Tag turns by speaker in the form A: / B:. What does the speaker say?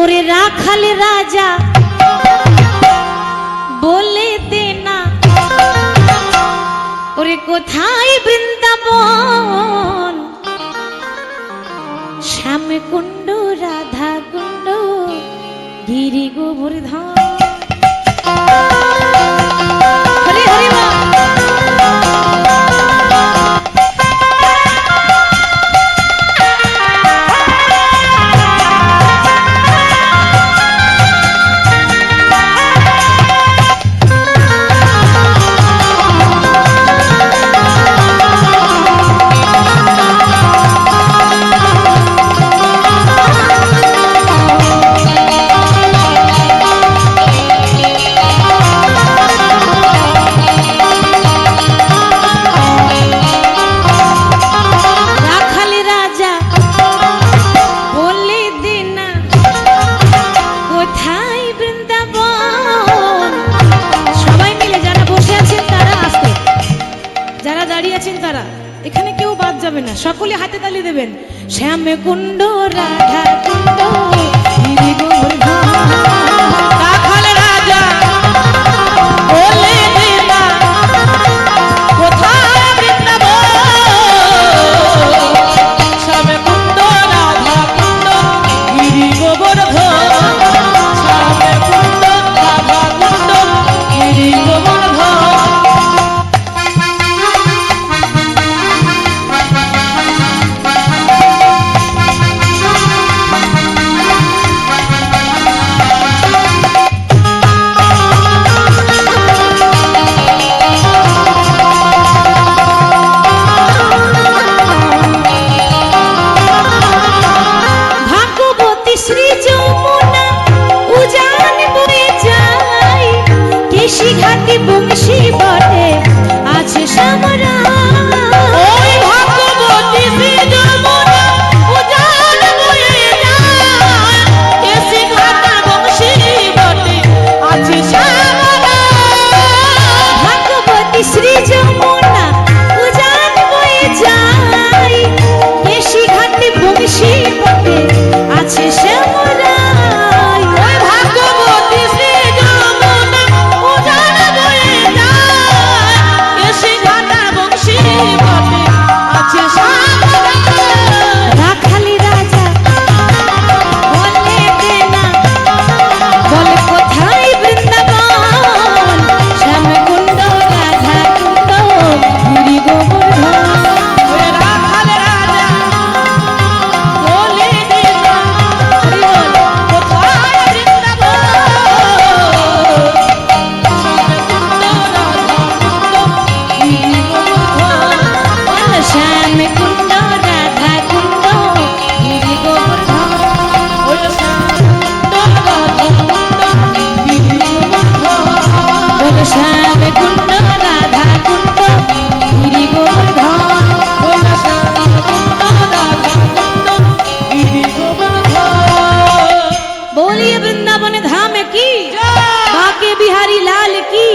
A: ওরে রাখাল রাজা, বলে দে না। ওরে কোথায় বৃন্দাবন? শ্যাম কুণ্ড রাধা কুণ্ড গিরি গোবর্ধন। দাঁড়িয়ে আছেন তারা। এখানে কেউ বাদ যাবে না। সকলে হাতে তালি দেবেন। শ্যামে কুণ্ড রাধা ঘাটি বংশী বটে।